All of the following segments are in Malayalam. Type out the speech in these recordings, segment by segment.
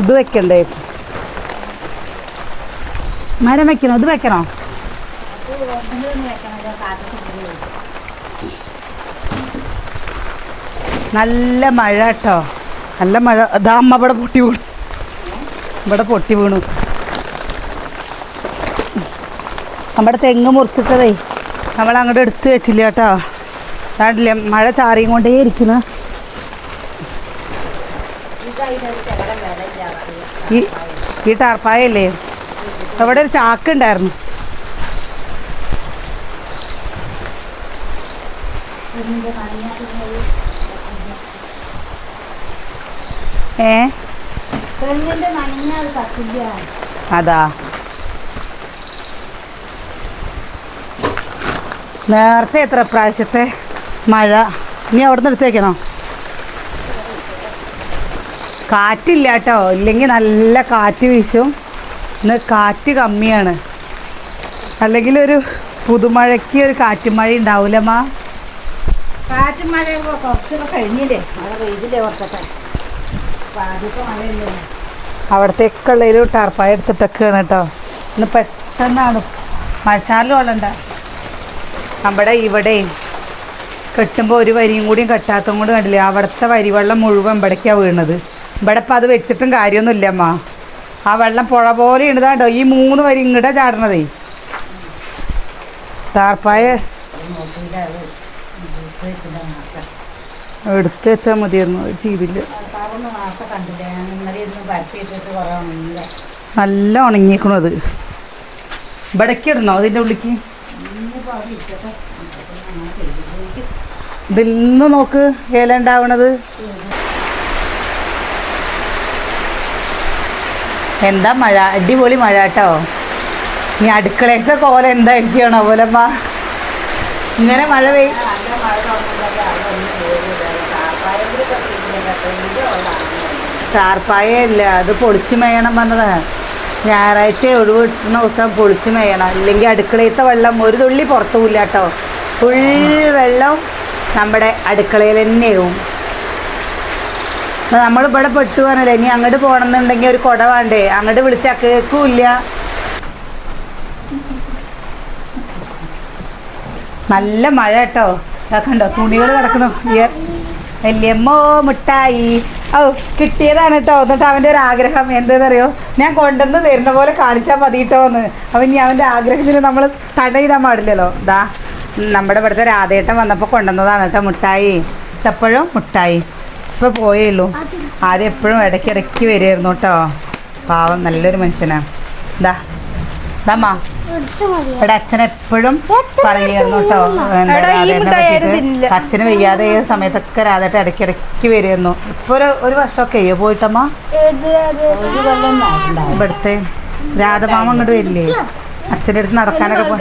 ഇത് വെക്കണ്ടേ? മരം വെക്കണോ? ഇത് വെക്കണോ? നല്ല മഴ കേട്ടോ. നല്ല മഴ. അതാ അമ്മ ഇവിടെ പൊട്ടി വീണു. ഇവിടെ പൊട്ടി വീണു. നമ്മുടെ തെങ്ങ് മുറിച്ചിട്ടതേ. നമ്മൾ അങ്ങോട്ട് എടുത്തു വെച്ചില്ല കേട്ടോ. കണ്ടില്ലേ മഴ ചാറിയും കൊണ്ടേ ഇരിക്കുന്നു. ഈ ഈ ടാർപ്പായല്ലേ? അവിടെ ഒരു ചാക്ക് ഉണ്ടായിരുന്നു. ഏ? അതാ. നേരത്തെ എത്ര പ്രാവശ്യത്തെ? മഴ. നീ അവിടെ നിന്ന് എടുത്തേക്കണോ? കാറ്റില്ല കേട്ടോ ഇല്ലെങ്കിൽ നല്ല കാറ്റ് വീശും. ഇന്ന് കാറ്റ് കമ്മിയാണ്. അല്ലെങ്കിൽ ഒരു പുതുമഴയ്ക്ക് ഒരു കാറ്റുമഴ ഉണ്ടാവൂലമ്മ കാറ്റും മഴയൊക്കെ കുറച്ചൊക്കെ കഴിഞ്ഞില്ലേ? മഴ പെയ്തില്ലേ കുറച്ചൊക്കെ? അവിടത്തേക്കുള്ള ഒരു ടർപ്പായ എടുത്തിട്ടൊക്കെയാണ് കേട്ടോ. ഇന്ന് പെട്ടെന്നാണ്. മഴച്ചാലും ഉള്ളണ്ട നമ്മുടെ ഇവിടെ കെട്ടുമ്പോൾ ഒരു വരിയും കൂടിയും കെട്ടാത്തതും കൂടി കണ്ടില്ലേ? അവിടുത്തെ വരി വെള്ളം മുഴുവൻ ഇവിടേക്കാണ് വീണത്. ഇവിടെ ഇപ്പം അത് വെച്ചിട്ടും കാര്യമൊന്നുമില്ല അമ്മ. ആ വെള്ളം പുഴ പോലെ ഇണ്ടതാണ്ടോ ഈ മൂന്ന് വരി ഇങ്ങടെ ചാടണതേ. താർപ്പായ എടുത്ത് വെച്ചാൽ മതിയായിരുന്നു. ചെയ്തില്ല. നല്ല ഉണങ്ങിയേക്കണു അത്. ഇവിടേക്ക് ഇടണോ അതിന്റെ ഉള്ളിക്ക്? നിന്ന് നോക്ക് ഏല ഉണ്ടാവണത്. എന്താ മഴ? അടിപൊളി മഴ കേട്ടോ. ഇനി അടുക്കളയൊക്കെ കോല എന്തായിരിക്കണം പോലമ്മ ഇങ്ങനെ മഴ പെയ്യും ചാർപ്പായ ഇല്ല അത് പൊളിച്ചു മേയണം പറഞ്ഞതാണ് ഞായറാഴ്ച ഒഴിവ് കിട്ടുന്ന ദിവസം പൊളിച്ചു മേയണം. ഇല്ലെങ്കിൽ അടുക്കളയത്തെ വെള്ളം ഒരു തുള്ളി പുറത്തു കേട്ടോ. ഫുൾ വെള്ളം നമ്മുടെ അടുക്കളയിൽ തന്നെയാവും നമ്മൾ ഇവിടെ പെട്ടു പറഞ്ഞല്ലേ ഇനി അങ്ങോട്ട് പോകണമെന്നുണ്ടെങ്കിൽ ഒരു കുട വേണ്ടേ? അങ്ങോട്ട് വിളിച്ചാൽ കേൾക്കൂല നല്ല മഴ കേട്ടോ. കണ്ടോ തുണികൾ കിടക്കണു വല്യമ്മോ മിഠായി ഓ കിട്ടിയതാണ് കേട്ടോ. എന്നിട്ട് അവന്റെ ഒരു ആഗ്രഹം എന്താണെന്നറിയോ ഞാൻ കൊണ്ടുവന്ന് തരുന്ന പോലെ കാണിച്ചാൽ മതി കേട്ടോ എന്ന്. അവൻ ഇനി അവന്റെ ആഗ്രഹത്തിന് നമ്മൾ തടയിടാൻ പാടില്ലല്ലോ. ദാ നമ്മുടെ ഇവിടുത്തെ രാധേട്ടൻ വന്നപ്പോൾ കൊണ്ടുവന്നതാണ് കേട്ടോ മുട്ടായി. ഇപ്പോഴും മുട്ടായി. ഇപ്പോൾ പോയല്ലോ ആദ്യം എപ്പോഴും ഇടയ്ക്ക് ഇടയ്ക്ക് വരുമായിരുന്നു കേട്ടോ. പാവം നല്ലൊരു മനുഷ്യനാണ് ദാ ദാമ്മ ഇവിടെ അച്ഛൻ എപ്പോഴും പറയുമായിരുന്നു കേട്ടോ. അച്ഛന് വയ്യാതെ ഈ സമയത്തൊക്കെ രാധേട്ട ഇടയ്ക്കിടയ്ക്ക് വരുമായിരുന്നു ഇപ്പൊ ഒരു ഒരു വർഷമൊക്കെ അയ്യോ പോയിട്ടമ്മ ഇവിടുത്തെ രാധമാമ അങ്ങോട്ട് വരില്ലേ? അച്ഛന്റെ അടുത്ത് നടക്കാനൊക്കെ പോ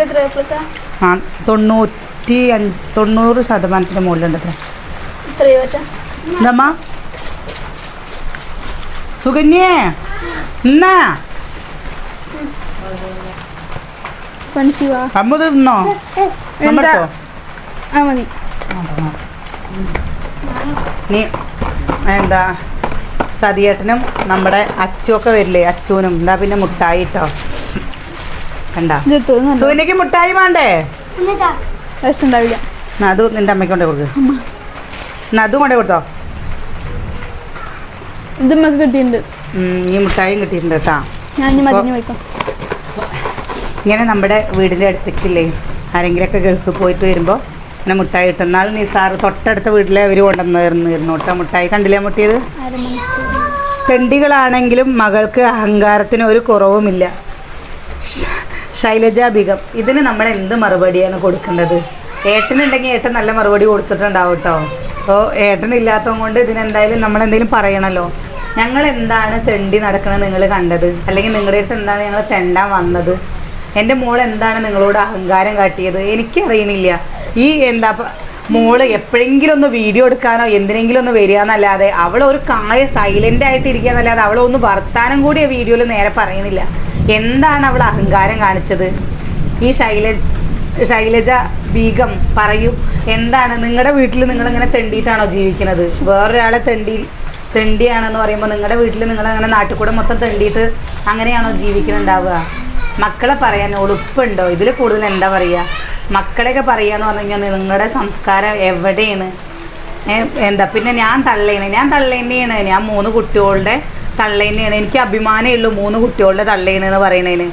ആ തൊണ്ണൂറ്റി അഞ്ച് തൊണ്ണൂറ് ശതമാനത്തിന് മുകളിലുണ്ട് അത്ര എന്തമ്മ സുകന്യേ എന്നാ അമ്മ തിന്നോ? നീ എന്താ? സതിയേട്ടനും നമ്മുടെ അച്ചുവൊക്കെ വരില്ലേ അച്ചുവിനും. എന്താ പിന്നെ മുട്ടായി കേട്ടോ കണ്ട? മുട്ടായി വേണ്ടേ? നദു നിന്റെ അമ്മയ്ക്ക് കൊണ്ടേ കൊടുക്ക്. നദു അതും കൊണ്ടേ കൊടുത്തോ? ഇത് നമുക്ക് കിട്ടിയിട്ടുണ്ട്. ഈ മുട്ടായും കിട്ടിയിട്ടുണ്ട് കേട്ടാ. ഇങ്ങനെ നമ്മുടെ വീടിന്റെ അടുത്തേക്കില്ലേ ആരെങ്കിലുമൊക്കെ ഗൾഫിൽ പോയിട്ട് വരുമ്പോൾ ഇങ്ങനെ മുട്ടായി കിട്ടും. നാൾ നിസാറ് തൊട്ടടുത്ത വീട്ടിലെ അവർ കൊണ്ടുവന്നിരുന്നു കേട്ടോ മുട്ടായി. കണ്ടില്ലേ മുട്ടിയത്? പെണ്ടികളാണെങ്കിലും മകൾക്ക് അഹങ്കാരത്തിന് ഒരു കുറവുമില്ല. ശൈലജ ബിഗം ഇതിന് നമ്മൾ എന്ത് മറുപടിയാണ് കൊടുക്കേണ്ടത്? ഏട്ടനുണ്ടെങ്കിൽ ഏട്ടൻ നല്ല മറുപടി കൊടുത്തിട്ടുണ്ടാവും കേട്ടോ അപ്പോൾ ഏട്ടനില്ലാത്തത് കൊണ്ട് ഇതിനെന്തായാലും നമ്മൾ എന്തെങ്കിലും പറയണമല്ലോ ഞങ്ങൾ എന്താണ് തെണ്ടി നടക്കണത് നിങ്ങൾ കണ്ടത്? അല്ലെങ്കിൽ നിങ്ങളുടെ അടുത്ത് എന്താണ് ഞങ്ങൾ തെണ്ടാൻ വന്നത്? എന്റെ മോൾ എന്താണ് നിങ്ങളോട് അഹങ്കാരം കാട്ടിയത്? എനിക്കറിയണില്ല. ഈ എന്താ മോൾ എപ്പോഴെങ്കിലും ഒന്ന് വീഡിയോ എടുക്കാനോ എന്തിനെങ്കിലും ഒന്ന് വരിക എന്നല്ലാതെ അവൾ ഒരു കായ സൈലന്റ് ആയിട്ട് ഇരിക്കുക എന്നല്ലാതെ അവളൊന്ന് വർത്താനം കൂടി ആ വീഡിയോയിൽ നേരെ പറയണില്ല. എന്താണ് അവൾ അഹങ്കാരം കാണിച്ചത്? ഈ ശൈല ശൈലജ ബീഗം പറയൂ എന്താണ്? നിങ്ങളുടെ വീട്ടിൽ നിങ്ങൾ ഇങ്ങനെ തെണ്ടിയിട്ടാണോ ജീവിക്കുന്നത്? വേറൊരാളെ തെണ്ടി തെണ്ടിയാണെന്ന് പറയുമ്പോൾ നിങ്ങളുടെ വീട്ടിൽ നിങ്ങൾ അങ്ങനെ നാട്ടിൽ മൊത്തം തെണ്ടിയിട്ട് അങ്ങനെയാണോ ജീവിക്കുന്നുണ്ടാവുക? മക്കളെ പറയാൻ ഒളുപ്പുണ്ടോ? ഇതിൽ കൂടുതൽ എന്താ പറയുക മക്കളെയൊക്കെ പറയാന്ന് പറഞ്ഞു കഴിഞ്ഞാൽ നിങ്ങളുടെ സംസ്കാരം എവിടെയാണ്? എന്താ? പിന്നെ ഞാൻ തള്ളേണ് ഞാൻ തള്ളേന്നെയാണ് ഞാൻ മൂന്ന് കുട്ടികളുടെ തള്ളേന്നെയാണ് എനിക്ക് അഭിമാനമേ ഉള്ളൂ മൂന്ന് കുട്ടികളുടെ തള്ളേനെന്ന് പറയണേന്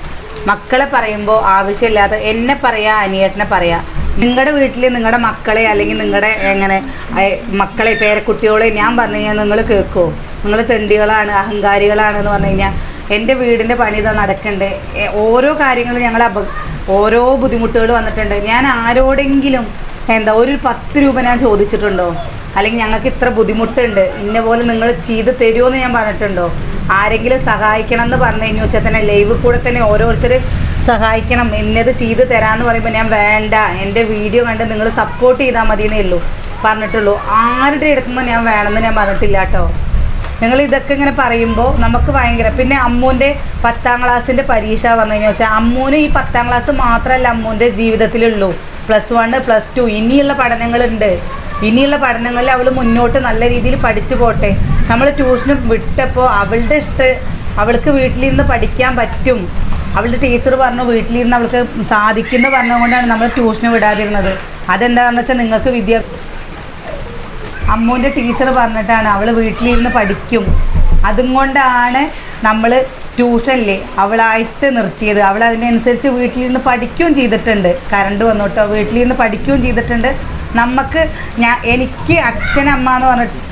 മക്കളെ പറയുമ്പോൾ ആവശ്യമില്ലാതെ എന്നെ പറയാ അനിയേട്ടനെ പറയാ. നിങ്ങളുടെ വീട്ടിൽ നിങ്ങളുടെ മക്കളെ അല്ലെങ്കിൽ നിങ്ങളുടെ എങ്ങനെ മക്കളെ പേരക്കുട്ടികളെ ഞാൻ പറഞ്ഞു കഴിഞ്ഞാൽ നിങ്ങൾ കേൾക്കുമോ നിങ്ങൾ തെണ്ടികളാണ് അഹങ്കാരികളാണ് എന്ന് പറഞ്ഞു കഴിഞ്ഞാൽ എന്റെ വീടിന്റെ പണി ഇതാ നടക്കണ്ടേ? ഓരോ കാര്യങ്ങളും ഞങ്ങൾ അപ ഓരോ ബുദ്ധിമുട്ടുകൾ വന്നിട്ടുണ്ട്. ഞാൻ ആരോടെങ്കിലും എന്താ ഒരു പത്ത് രൂപ ഞാൻ ചോദിച്ചിട്ടുണ്ടോ? അല്ലെങ്കിൽ ഞങ്ങൾക്ക് ഇത്ര ബുദ്ധിമുട്ടുണ്ട് ഇന്ന പോലെ നിങ്ങൾ ചെയ്ത് തരുമോ എന്ന് ഞാൻ പറഞ്ഞിട്ടുണ്ടോ? ആരെങ്കിലും സഹായിക്കണം എന്ന് പറഞ്ഞു കഴിഞ്ഞു വെച്ചാൽ തന്നെ ലൈവ് കൂടെ തന്നെ ഓരോരുത്തർ സഹായിക്കണം എന്നത് ചെയ്ത് തരാമെന്ന് പറയുമ്പോൾ ഞാൻ വേണ്ട എന്റെ വീഡിയോ കണ്ട് നിങ്ങൾ സപ്പോർട്ട് ചെയ്താൽ മതി എന്നേ ഉള്ളൂ. പറഞ്ഞിട്ടുള്ളൂ. ആരുടെ എടുക്കുമ്പോൾ ഞാൻ വേണമെന്ന് ഞാൻ പറഞ്ഞിട്ടില്ല കേട്ടോ. നിങ്ങൾ ഇതൊക്കെ ഇങ്ങനെ പറയുമ്പോൾ നമുക്ക് ഭയങ്കര പിന്നെ അമ്മൂന്റെ പത്താം ക്ലാസ്സിന്റെ പരീക്ഷ വന്നു കഴിഞ്ഞാൽ വെച്ചാൽ അമ്മൂന് ഈ പത്താം ക്ലാസ് മാത്രമല്ല അമ്മൂന്റെ ജീവിതത്തിലുള്ളൂ. പ്ലസ് വണ് പ്ലസ് ടു ഇനിയുള്ള പഠനങ്ങളുണ്ട്. ഇനിയുള്ള പഠനങ്ങളിൽ അവൾ മുന്നോട്ട് നല്ല രീതിയിൽ പഠിച്ചു പോട്ടെ. നമ്മൾ ട്യൂഷന് വിട്ടപ്പോൾ അവളുടെ ഇഷ്ട അവൾക്ക് വീട്ടിലിരുന്ന് പഠിക്കാൻ പറ്റും. അവളുടെ ടീച്ചർ പറഞ്ഞു വീട്ടിലിരുന്ന് അവൾക്ക് സാധിക്കുന്നു പറഞ്ഞുകൊണ്ടാണ് നമ്മൾ ട്യൂഷന് വിടാതിരുന്നത്. അതെന്താണെന്ന് വെച്ചാൽ നിങ്ങൾക്ക് വിദ്യ അമ്മൂന്റെ ടീച്ചർ പറഞ്ഞിട്ടാണ് അവൾ വീട്ടിലിരുന്ന് പഠിക്കും. അതും കൊണ്ടാണ് നമ്മൾ ട്യൂഷനില്ലേ അവളായിട്ട് നിർത്തിയത്. അവൾ അതിനനുസരിച്ച് വീട്ടിലിരുന്ന് പഠിക്കുകയും ചെയ്തിട്ടുണ്ട്. കറണ്ട് വന്നോട്ടോ വീട്ടിലിരുന്ന് പഠിക്കുകയും ചെയ്തിട്ടുണ്ട്. നമുക്ക് ഞാൻ എനിക്ക് അച്ഛനമ്മ എന്ന് പറഞ്ഞിട്ട്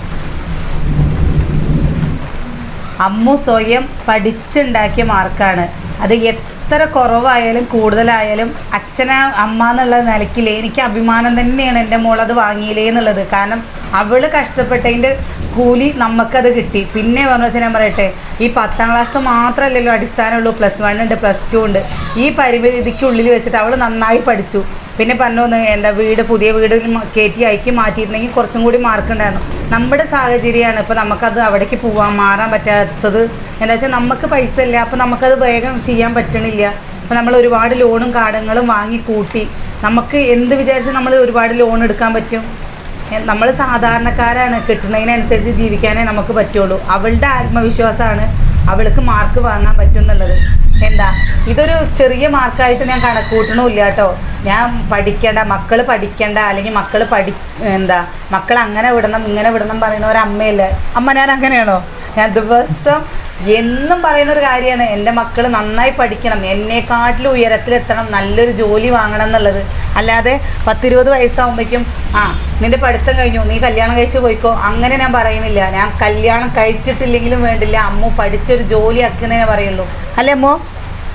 അമ്മു സ്വയം പഠിച്ചുണ്ടാക്കിയ മാർക്കാണ്. അത് എത്ര കുറവായാലും കൂടുതലായാലും അച്ഛന അമ്മ എന്നുള്ള നിലയ്ക്കില്ലേ എനിക്ക് അഭിമാനം തന്നെയാണ് എന്റെ മോൾ അത് വാങ്ങിയില്ലേ എന്നുള്ളത്. കാരണം അവൾ കഷ്ടപ്പെട്ടതിന്റെ കൂലി നമുക്കത് കിട്ടി. പിന്നെ പറഞ്ഞു വെച്ചാൽ ഞാൻ പറയട്ടെ ഈ പത്താം ക്ലാസ് മാത്രമല്ലല്ലോ അടിസ്ഥാനമുള്ളൂ. പ്ലസ് വൺ ഉണ്ട് പ്ലസ് ടു ഉണ്ട്. ഈ പരിമിതിക്കുള്ളിൽ വെച്ചിട്ട് അവൾ നന്നായി പഠിച്ചു. പിന്നെ പറഞ്ഞു "ഒന്ന് എന്താ വീട് പുതിയ വീട് കയറ്റി അയക്കി മാറ്റിയിരുന്നെങ്കിൽ കുറച്ചും കൂടി മാർക്ക് ഉണ്ടായിരുന്നു. നമ്മുടെ സാഹചര്യമാണ് ഇപ്പോൾ നമുക്കത് അവിടേക്ക് പോവാൻ മാറാൻ പറ്റാത്തത്. എന്താ വെച്ചാൽ നമുക്ക് പൈസ ഇല്ല അപ്പോൾ നമുക്കത് വേഗം ചെയ്യാൻ പറ്റണില്ല. അപ്പോൾ നമ്മൾ ഒരുപാട് ലോണും കാർഡുകളും വാങ്ങി കൂട്ടി. നമുക്ക് എന്ത് വിചാരിച്ച് നമ്മൾ ഒരുപാട് ലോൺ എടുക്കാൻ പറ്റും? നമ്മൾ സാധാരണക്കാരാണ്. കിട്ടുന്നതിനനുസരിച്ച് ജീവിക്കാനേ നമുക്ക് പറ്റുള്ളൂ. അവളുടെ ആത്മവിശ്വാസമാണ് അവൾക്ക് മാർക്ക് വാങ്ങാൻ പറ്റും എന്നുള്ളത്. എന്താ? ഇതൊരു ചെറിയ മാർക്കായിട്ട് ഞാൻ കണക്കൂട്ടണമില്ല കേട്ടോ. ഞാൻ പഠിക്കേണ്ട മക്കൾ പഠിക്കേണ്ട അല്ലെങ്കിൽ മക്കൾ പഠി എന്താ മക്കൾ അങ്ങനെ വിടണം ഇങ്ങനെ വിടണം പറയുന്ന ഒരു അമ്മയല്ലേ? അമ്മ ഞാൻ അങ്ങനെയാണോ? ഞാൻ ദിവസം എന്നും പറയുന്ന ഒരു കാര്യമാണ്. എന്റെ മക്കൾ നന്നായി പഠിക്കണം. എന്നെക്കാട്ടിലും ഉയരത്തിലെത്തണം. നല്ലൊരു ജോലി വാങ്ങണം എന്നുള്ളത്. അല്ലാതെ പത്തിരുപത് വയസ്സാകുമ്പോഴേക്കും ആ നിന്റെ പഠിത്തം കഴിഞ്ഞു. നീ കല്യാണം കഴിച്ച് പോയിക്കോ. അങ്ങനെ ഞാൻ പറയുന്നില്ല. ഞാൻ കല്യാണം കഴിച്ചിട്ടില്ലെങ്കിലും വേണ്ടില്ല. അമ്മ പഠിച്ചൊരു ജോലി ആക്കുന്നതിനെ പറയുള്ളൂ. അല്ലേ അമ്മോ?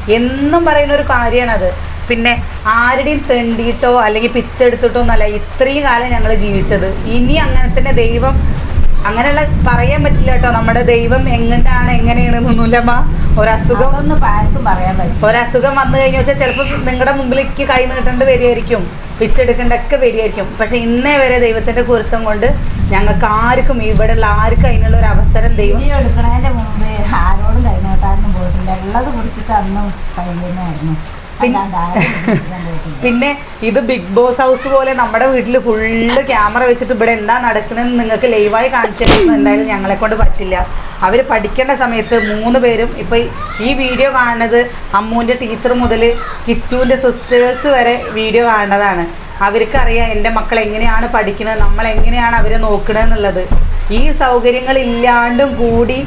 എന്നും പറയുന്ന ഒരു കാര്യമാണത്. പിന്നെ ആരുടെയും തെണ്ടിയിട്ടോ അല്ലെങ്കിൽ പിച്ചെടുത്തിട്ടോ എന്നല്ല ഇത്രയും കാലം ഞങ്ങൾ ജീവിച്ചത്. ഇനി അങ്ങനെ തന്നെ ദൈവം അങ്ങനെയുള്ള പറയാൻ പറ്റില്ല കേട്ടോ. നമ്മുടെ ദൈവം എങ്ങനെയാണ് എങ്ങനെയാണെന്നൊന്നുമില്ലമ്മ ഒരസുഖം ഒരസുഖം വന്നു കഴിഞ്ഞു വെച്ചാൽ ചിലപ്പോൾ നിങ്ങളുടെ മുമ്പിലേക്ക് കൈ നീട്ടേണ്ട വരികയായിരിക്കും പിച്ചെടുക്കേണ്ടൊക്കെ വരികയായിരിക്കും പക്ഷെ ഇന്നേ വരെ ദൈവത്തിന്റെ കുരുത്തം കൊണ്ട് ഞങ്ങൾക്ക് ആർക്കും ഇവിടെ ഉള്ള ആർക്കും അതിനുള്ള ഒരു അവസരം ദൈവം എടുക്കണതിന്റെ മുമ്പ് ആരോടും കൈനോട്ടാനും പോയിട്ടില്ല. ഉള്ളത് കുറിച്ചിട്ട് അന്നും കൈ പിന്നെ- പിന്നെ ഇത് ബിഗ് ബോസ് ഹൗസ് പോലെ നമ്മുടെ വീട്ടിൽ ഫുള്ള് ക്യാമറ വെച്ചിട്ട് ഇവിടെ എന്താ നടക്കുന്നതെന്ന് നിങ്ങൾക്ക് ലൈവായി കാണിച്ചു എന്തായാലും ഞങ്ങളെ കൊണ്ട് പറ്റില്ല. അവർ പഠിക്കേണ്ട സമയത്ത് മൂന്ന് പേരും ഇപ്പൊ ഈ വീഡിയോ കാണുന്നത് അമ്മുവിന്റെ ടീച്ചർ മുതൽ കിച്ചുവിന്റെ സിസ്റ്റേഴ്സ് വരെ വീഡിയോ കാണുന്നതാണ്. അവർക്കറിയാം എന്റെ മക്കൾ എങ്ങനെയാണ് പഠിക്കുന്നത് നമ്മൾ എങ്ങനെയാണ് അവരെ നോക്കണമെന്നുള്ളത് ഈ സൗകര്യങ്ങൾ ഇല്ലാണ്ടും കൂടി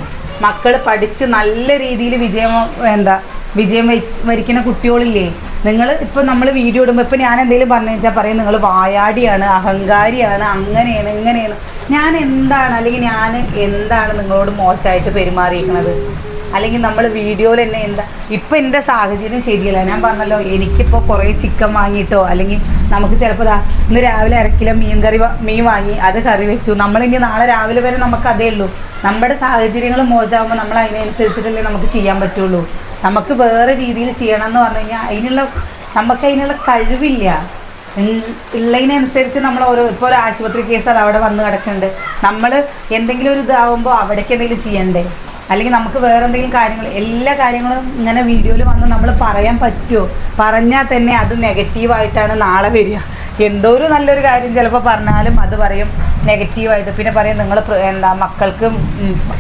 മക്കൾ പഠിച്ച് നല്ല രീതിയിൽ വിജയം എന്താ വിജയം വരി- വരിക്കുന്ന കുട്ടികളില്ലേ നിങ്ങൾ ഇപ്പം നമ്മൾ വീഡിയോ ഇടുമ്പോൾ ഇപ്പം ഞാൻ എന്തെങ്കിലും പറഞ്ഞു വെച്ചാൽ പറയും നിങ്ങൾ വായാടിയാണ് അഹങ്കാരിയാണ് അങ്ങനെയാണ് ഇങ്ങനെയാണ്. ഞാൻ എന്താണ് അല്ലെങ്കിൽ ഞാൻ എന്താണ് നിങ്ങളോട് മോശമായിട്ട് പെരുമാറിയിരിക്കുന്നത് അല്ലെങ്കിൽ നമ്മൾ വീഡിയോയിൽ തന്നെ എന്താ ഇപ്പം എന്റെ സാഹചര്യം ശരിയല്ല. ഞാൻ പറഞ്ഞല്ലോ എനിക്കിപ്പോൾ കുറേ ചിക്കൻ വാങ്ങിയിട്ടോ അല്ലെങ്കിൽ നമുക്ക് ചിലപ്പോൾ ദാ ഇന്ന് രാവിലെ അരക്കിലോ മീൻ കറി മീൻ വാങ്ങി അത് കറി വെച്ചു. നമ്മളിനി നാളെ രാവിലെ വരെ നമുക്ക് അതേ ഉള്ളൂ. നമ്മുടെ സാഹചര്യങ്ങൾ മോശമാകുമ്പോൾ നമ്മൾ അതിനനുസരിച്ചിട്ടല്ലേ നമുക്ക് ചെയ്യാൻ പറ്റുള്ളൂ. നമുക്ക് വേറെ രീതിയിൽ ചെയ്യണം എന്ന് പറഞ്ഞു കഴിഞ്ഞാൽ അതിനുള്ള നമുക്ക് അതിനുള്ള കഴിവില്ല. ഉള്ളതിനനുസരിച്ച് നമ്മൾ ഓരോ ഇപ്പോൾ ഒരു ആശുപത്രി കേസ് അത് അവിടെ വന്ന് കിടക്കുന്നുണ്ട്. നമ്മൾ എന്തെങ്കിലും ഒരു ഇതാവുമ്പോൾ അവിടേക്ക് എന്തെങ്കിലും ചെയ്യണ്ടേ? അല്ലെങ്കിൽ നമുക്ക് വേറെ എന്തെങ്കിലും കാര്യങ്ങൾ എല്ലാ കാര്യങ്ങളും ഇങ്ങനെ വീഡിയോയിൽ വന്ന് നമ്മൾ പറയാൻ പറ്റുമോ പറഞ്ഞാൽ തന്നെ അത് നെഗറ്റീവായിട്ടാണ് നാളെ വരിക. എന്തോ ഒരു നല്ലൊരു കാര്യം ചിലപ്പോൾ പറഞ്ഞാലും അത് പറയും നെഗറ്റീവായിട്ട്. പിന്നെ പറയും നിങ്ങൾ എന്താ മക്കൾക്ക്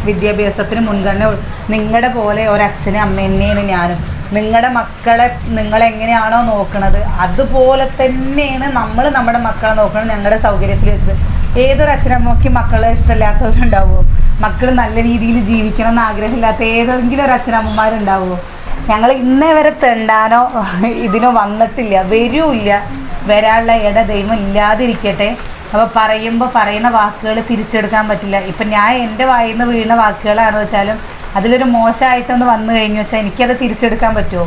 വിദ്യാഭ്യാസത്തിന് മുൻഗണന നിങ്ങളുടെ പോലെ ഒരച്ഛനും അമ്മേനെയാണ് ഞാനും. നിങ്ങളുടെ മക്കളെ നിങ്ങളെങ്ങനെയാണോ നോക്കുന്നത് അതുപോലെ തന്നെയാണ് നമ്മൾ നമ്മുടെ മക്കളെ നോക്കുന്നത് ഞങ്ങളുടെ സൗകര്യത്തിൽ വെച്ച്. ഏതൊരു അച്ഛനമ്മയ്ക്ക് മക്കളെ ഇഷ്ടമില്ലാത്തവരുണ്ടാവുമോ മക്കൾ നല്ല രീതിയിൽ ജീവിക്കണം എന്ന് ആഗ്രഹമില്ലാത്ത ഏതെങ്കിലും ഒരു അച്ഛനമ്മമാരുണ്ടാവുമോ ഞങ്ങൾ ഇന്നേ വരെ തെണ്ടാനോ ഇതിനോ വന്നിട്ടില്ല വരൂല്ല. വരാനുള്ള ഇട ദൈവം ഇല്ലാതിരിക്കട്ടെ. അപ്പോൾ പറയുമ്പോൾ പറയുന്ന വാക്കുകൾ തിരിച്ചെടുക്കാൻ പറ്റില്ല. ഇപ്പം ഞാൻ എന്റെ വായിൽ നിന്ന് വീഴുന്ന വാക്കുകളാണ് വെച്ചാലും അതിലൊരു മോശമായിട്ടൊന്ന് വന്നു കഴിഞ്ഞു വെച്ചാൽ എനിക്കത് തിരിച്ചെടുക്കാൻ പറ്റുമോ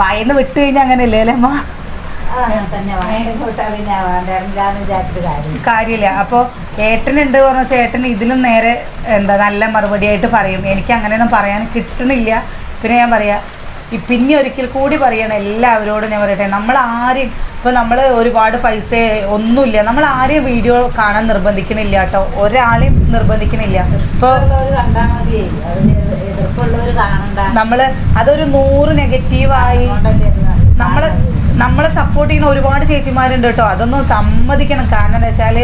വായിൽ നിന്ന് വിട്ടു കഴിഞ്ഞാൽ അങ്ങനെയല്ലേ അല്ലേ അമ്മ? കാര്യമില്ല. അപ്പോൾ ഏട്ടനുണ്ട് പറഞ്ഞ വെച്ചാൽ ഏട്ടൻ ഇതിലും നേരെ എന്താ നല്ല മറുപടിയായിട്ട് പറയും. എനിക്ക് അങ്ങനെയൊന്നും പറയാൻ കിട്ടണില്ല. പിന്നെ ഞാൻ പറയാ പിന്നെ ഒരിക്കൽ കൂടി പറയണം എല്ലാവരോടും ഞാൻ പറയട്ടെ നമ്മൾ ആരെയും ഇപ്പോൾ നമ്മൾ ഒരുപാട് പൈസ ഒന്നുമില്ല നമ്മൾ ആരെയും വീഡിയോ കാണാൻ നിർബന്ധിക്കണില്ല കേട്ടോ ഒരാളെയും നിർബന്ധിക്കണില്ല. ഇപ്പോൾ നമ്മൾ അതൊരു നൂറ് നെഗറ്റീവായി നമ്മൾ നമ്മളെ സപ്പോർട്ട് ചെയ്യുന്ന ഒരുപാട് ചേച്ചിമാരുണ്ട് കേട്ടോ അതൊന്നും സമ്മതിക്കണം. കാരണം എന്താ വെച്ചാൽ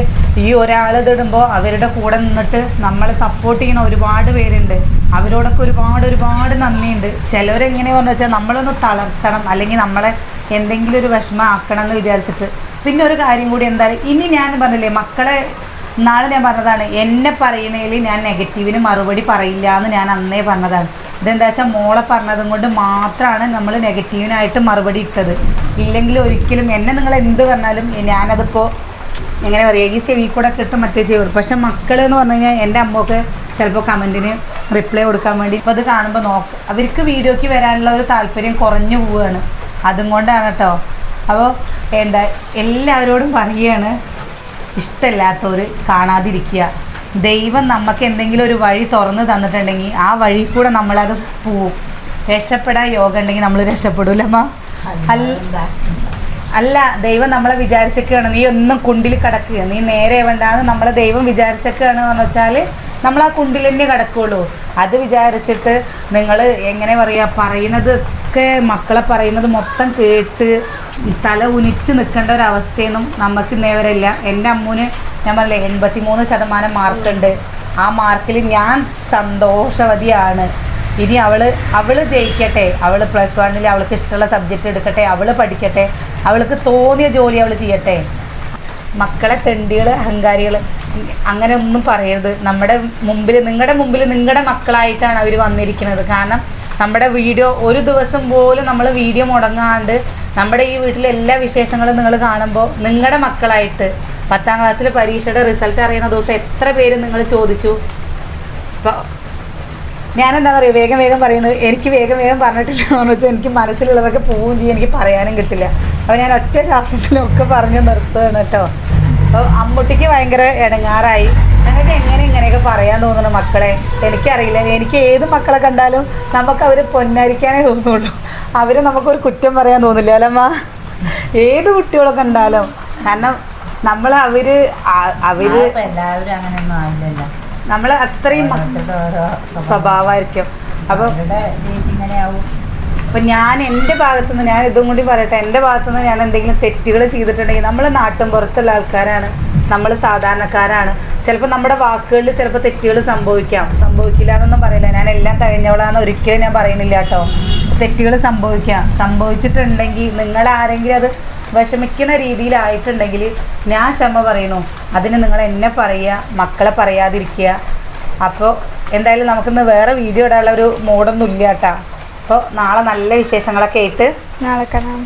ഈ ഒരാൾ ഇതിടുമ്പോൾ അവരുടെ കൂടെ നിന്നിട്ട് നമ്മളെ സപ്പോർട്ട് ചെയ്യുന്ന ഒരുപാട് പേരുണ്ട്. അവരോടൊക്കെ ഒരുപാട് ഒരുപാട് നന്ദിയുണ്ട്. ചിലവരെങ്ങനെ പറഞ്ഞു വെച്ചാൽ നമ്മളൊന്ന് തളർത്തണം അല്ലെങ്കിൽ നമ്മളെ എന്തെങ്കിലും ഒരു വിഷമം ആക്കണം എന്ന് വിചാരിച്ചിട്ട്. പിന്നെ ഒരു കാര്യം കൂടി എന്തായാലും ഇനി ഞാൻ പറഞ്ഞില്ലേ മക്കളെ നാളെ ഞാൻ പറഞ്ഞതാണ് എന്നെ പറയുന്നതിൽ ഞാൻ നെഗറ്റീവിന് മറുപടി പറയില്ല എന്ന് ഞാൻ അന്നേ പറഞ്ഞതാണ്. ഇതെന്താ വെച്ചാൽ മോളെ പറഞ്ഞതും കൊണ്ട് മാത്രമാണ് നമ്മൾ നെഗറ്റീവിനായിട്ട് മറുപടി ഇട്ടത്. ഇല്ലെങ്കിൽ ഒരിക്കലും എന്നെ നിങ്ങൾ എന്ത് പറഞ്ഞാലും ഞാനതിപ്പോൾ എങ്ങനെ പറയുക ഈ ചെവി കൂടെ കിട്ടും മറ്റേ ചെവി. പക്ഷെ മക്കൾ എന്ന് പറഞ്ഞു കഴിഞ്ഞാൽ എന്റെ അമ്മയൊക്കെ ചിലപ്പോൾ കമന്റിന് റിപ്ലൈ കൊടുക്കാൻ വേണ്ടി. അപ്പോൾ അത് കാണുമ്പോൾ നോക്ക്. അവർക്ക് വീഡിയോയ്ക്ക് വരാനുള്ള ഒരു താല്പര്യം കുറഞ്ഞു പോവുകയാണ് അതും കൊണ്ടാണ് കേട്ടോ അപ്പോൾ എന്താ എല്ലാവരോടും പറയുകയാണ് ഇഷ്ടമില്ലാത്തവർ കാണാതിരിക്കുക. ദൈവം നമുക്ക് എന്തെങ്കിലും ഒരു വഴി തുറന്ന് തന്നിട്ടുണ്ടെങ്കിൽ ആ വഴി കൂടെ നമ്മളത് പോവും. രക്ഷപ്പെടാൻ യോഗ ഉണ്ടെങ്കിൽ നമ്മൾ രക്ഷപ്പെടൂലമ്മ. അല്ല അല്ല ദൈവം നമ്മളെ വിചാരിച്ചൊക്കെയാണ് നീ ഒന്നും കുണ്ടിൽ കിടക്കുക. നീ നേരെ വേണ്ടാന്ന് നമ്മളെ ദൈവം വിചാരിച്ചൊക്കെയാണ് എന്ന് വെച്ചാൽ നമ്മൾ ആ കുണ്ടിൽ തന്നെ കിടക്കുള്ളൂ. അത് വിചാരിച്ചിട്ട് നിങ്ങൾ എങ്ങനെ പറയുക പറയുന്നതൊക്കെ മക്കളെ പറയുന്നത് മൊത്തം കേട്ട് തല ഉനിച്ച് നിൽക്കേണ്ട ഒരു അവസ്ഥയൊന്നും നമുക്ക് ഇല്ല. എന്റെ അമ്മൂന് ഞാൻ പറഞ്ഞില്ലേ എൺപത്തി മൂന്ന് ശതമാനം മാർക്കുണ്ട്. ആ മാർക്കിൽ ഞാൻ സന്തോഷവതിയാണ്. ഇനി അവൾ അവൾ ജയിക്കട്ടെ അവൾ പ്ലസ് വണ്ണിൽ അവൾക്ക് ഇഷ്ടമുള്ള സബ്ജക്റ്റ് എടുക്കട്ടെ അവൾ പഠിക്കട്ടെ അവൾക്ക് തോന്നിയ ജോലി അവൾ ചെയ്യട്ടെ. മക്കളെ തെണ്ടികൾ അഹങ്കാരികൾ അങ്ങനെ ഒന്നും പറയരുത്. നമ്മുടെ മുമ്പിൽ നിങ്ങളുടെ മുമ്പിൽ നിങ്ങളുടെ മക്കളായിട്ടാണ് അവർ വന്നിരിക്കുന്നത്. കാരണം നമ്മുടെ വീഡിയോ ഒരു ദിവസം പോലും നമ്മൾ വീഡിയോ മുടങ്ങാണ്ട് നമ്മുടെ ഈ വീട്ടിലെ എല്ലാ വിശേഷങ്ങളും നിങ്ങൾ കാണുമ്പോൾ നിങ്ങളുടെ മക്കളായിട്ട് പത്താം ക്ലാസ്സിൽ പരീക്ഷയുടെ റിസൾട്ട് അറിയുന്ന ദിവസം എത്ര പേര് നിങ്ങൾ ചോദിച്ചു? ഞാൻ എന്താ പറയുക വേഗം വേഗം പറയുന്നത് എനിക്ക് വേഗം വേഗം പറഞ്ഞിട്ടില്ലെന്ന് വെച്ചാൽ എനിക്ക് മനസ്സിലുള്ളതൊക്കെ പോവുകയും ചെയ്യും എനിക്ക് പറയാനും കിട്ടില്ല. അപ്പോൾ ഞാൻ ഒറ്റ ശാസ്ത്രത്തിലൊക്കെ പറഞ്ഞ് നിർത്തുകയാണ് കേട്ടോ. അപ്പോൾ അമ്മൂട്ടിക്ക് ഭയങ്കര ഇടങ്ങാറായി. ഞങ്ങൾക്ക് എങ്ങനെ ഇങ്ങനെയൊക്കെ പറയാൻ തോന്നുന്നു മക്കളെ? എനിക്കറിയില്ല. എനിക്ക് ഏത് മക്കളെ കണ്ടാലും നമുക്ക് അവർ പൊന്നരിക്കാനേ തോന്നുള്ളൂ. അവർ നമുക്കൊരു കുറ്റം പറയാൻ തോന്നില്ല അല്ലമ്മ ഏത് കുട്ടികളെ കണ്ടാലും. കാരണം നമ്മൾ അവർ അവർ എല്ലാവരും അങ്ങനെയൊന്നും ആവില്ലല്ലോ. നമ്മൾ അത്രയും. സ്വഭാവമായിരിക്കും. അപ്പൊ അപ്പൊ ഞാൻ എന്റെ ഭാഗത്തുനിന്ന് ഞാൻ ഇതും കൂടി പറയട്ടെ. എന്റെ ഭാഗത്തുനിന്ന് ഞാൻ എന്തെങ്കിലും തെറ്റുകൾ ചെയ്തിട്ടുണ്ടെങ്കിൽ നമ്മൾ നാട്ടും പുറത്തുള്ള ആൾക്കാരാണ്. നമ്മൾ സാധാരണക്കാരാണ്. ചിലപ്പോൾ നമ്മുടെ വാക്കുകളിൽ ചിലപ്പോൾ തെറ്റുകൾ സംഭവിക്കാം. സംഭവിക്കില്ല എന്നൊന്നും പറയില്ല. ഞാൻ എല്ലാം കഴിഞ്ഞവളാന്ന് ഒരിക്കലും ഞാൻ പറയുന്നില്ല കേട്ടോ. തെറ്റുകൾ സംഭവിക്കാം. സംഭവിച്ചിട്ടുണ്ടെങ്കിൽ നിങ്ങൾ ആരെങ്കിലും അത് വിഷമിക്കുന്ന രീതിയിലായിട്ടുണ്ടെങ്കിൽ ഞാൻ ക്ഷമ പറയുന്നു. അതിന് നിങ്ങൾ എന്നെ പറയുക മക്കളെ പറയാതിരിക്കുക. അപ്പോൾ എന്തായാലും നമുക്കിന്ന് വേറെ വീഡിയോ ഇടാനുള്ള ഒരു മൂഡൊന്നും ഇല്ല കേട്ടോ. അപ്പോൾ നാളെ നല്ല വിശേഷങ്ങളൊക്കെ ആയിട്ട് നാളെ കാണാം.